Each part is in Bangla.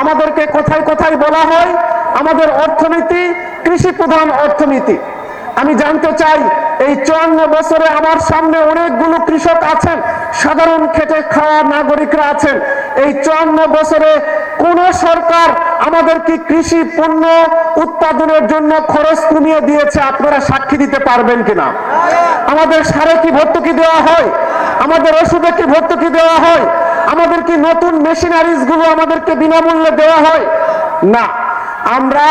আমাদেরকে কোথায় কোথায় বলা হয়? আমাদের অর্থনীতি, কৃষি প্রধান অর্থনীতি। আমি জানতে চাই, এই চুয়ান্ন বছরে আমার সামনে অনেকগুলো কৃষক আছেন, সাধারণ খেটে খাওয়া নাগরিকরা আছেন। এই চুয়ান্ন বছরে কোন সরকার আমাদের কি কৃষি পণ্য উৎপাদনের জন্য খরচ কমিয়ে দিয়েছে, আপনারা সাক্ষী দিতে পারবেন কিনা? আমাদের সারে কি ভর্তুকি দেওয়া হয়? আমাদের ওষুধে কি ভর্তুকি দেওয়া হয়? আমাদের কি নতুন মেশিনারিজগুলো আমাদেরকে বিনামূল্যে দেওয়া হয়। না, আমরা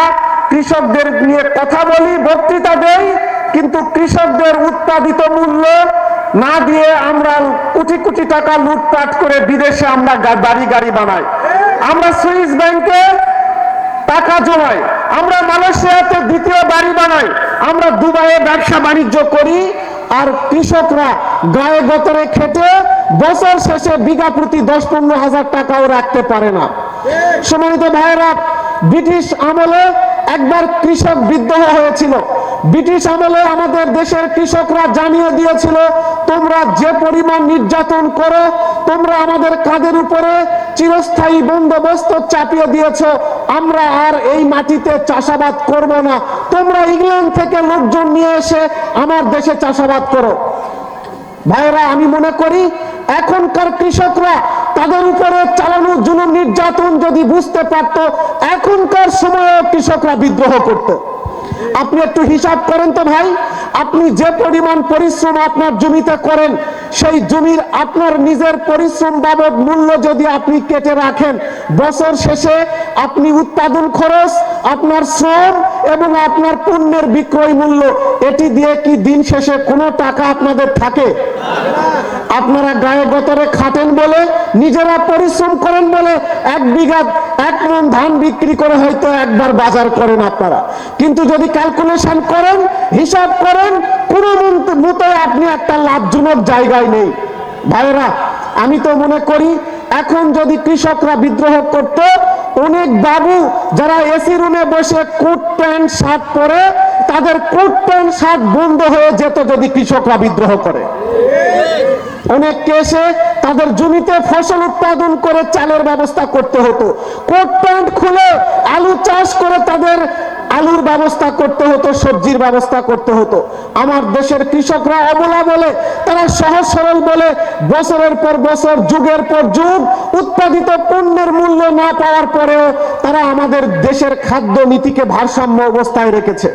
কৃষকদের নিয়ে কথা বলি, বক্তৃতা দেই, কিন্তু কৃষকদের উৎপাদিত মূল্য না দিয়ে আমরা কোটি কোটি টাকা লুটপাট করে বিদেশে আমরা বাড়ি গাড়ি বানাই। আমরা সুইস ব্যাংকে টাকা জমাই, আমরা মালয়েশিয়াতে দ্বিতীয় বাড়ি বানাই, আমরা দুবাইয়ে ব্যবসা বাণিজ্য করি, আর কৃষকরা গায়ে গতরে খেটে বছর শেষে বিঘা প্রতি দশ পনেরো হাজার টাকাও রাখতে পারে না। সম্মানিত ভাইয়েরা, ব্রিটিশ আমলে একবার কৃষক বিদ্রোহ হয়েছিল। ব্রিটিশ আমলে আমাদের দেশের কৃষকরা জানিয়ে দিয়েছিল, তোমরা যে পরিমাণ নির্যাতন করো, তোমরা আমাদের কাঁধের উপরে চিরস্থায়ী বন্দোবস্ত চাপিয়ে দিয়েছ। আমরা আর এই মাটিতে চাষাবাদ করব না। তোমরা ইংল্যান্ড থেকে লোকজন নিয়ে এসে আমার দেশে চাষাবাদ করো। ভাইরা, আমি মনে করি এখনকার কৃষকরা তাদের উপরে চালানো জন্য নির্যাতন যদি বুঝতে পারত, এখনকার সময়ে কৃষকরা বিদ্রোহ করত। আপনি একটু হিসাব করেন তো ভাই, আপনি যে পরিমাণ পরিশ্রম আপনার জমিতে করেন সেই জমির আপনার নিজের পরিশ্রম বাবদ মূল্য যদি আপনি কেটে রাখেন, বছর শেষে আপনি উৎপাদন খরচ, আপনার শ্রম এবং আপনার পণ্যের বিক্রয় মূল্য, এটি দিয়ে কি দিন শেষে কোনো টাকা আপনাদের থাকে? আপনারা গায়ে গতরে খাটেন বলে, নিজেরা পরিশ্রম করেন বলে এক বিঘা মন ধান বিক্রি করে হয়তো একবার বাজার করেন আপনারা। কিন্তু যদি ক্যালকুলেশন করেন, হিসাব করেন, কোনো মতো আপনি একটা লাভজনক জায়গায় নেই। ভাইরা আমি তো মনে করি, এখন যদি কৃষকরা বিদ্রোহ করত, অনেক বাবু যারা এসি রুমে বসে কোট প্যান্ট শার্ট পরে, তাদের কোট প্যান্ট শার্ট বন্ধ হয়ে যেত যদি কৃষকরা বিদ্রোহ করে। অনেক কেসে তাদের জমিতে ফসল উৎপাদন করে চালের ব্যবস্থা করতে হতো। কোট প্যান্ট খুলে আলু চাষ করে তাদের আলুর ব্যবস্থা করতে হতো, সবজির ব্যবস্থা করতে হতো। আমার দেশের কৃষকরা অবলা বলে, তারা সহজ সরল বলে, বছরের পর বছর, যুগের পর যুগ, উৎপাদিত পণ্যের মূল্য না পাওয়ার পরেও তারা আমাদের দেশের খাদ্য নীতিকে ভারসাম্য অবস্থায় রেখেছে।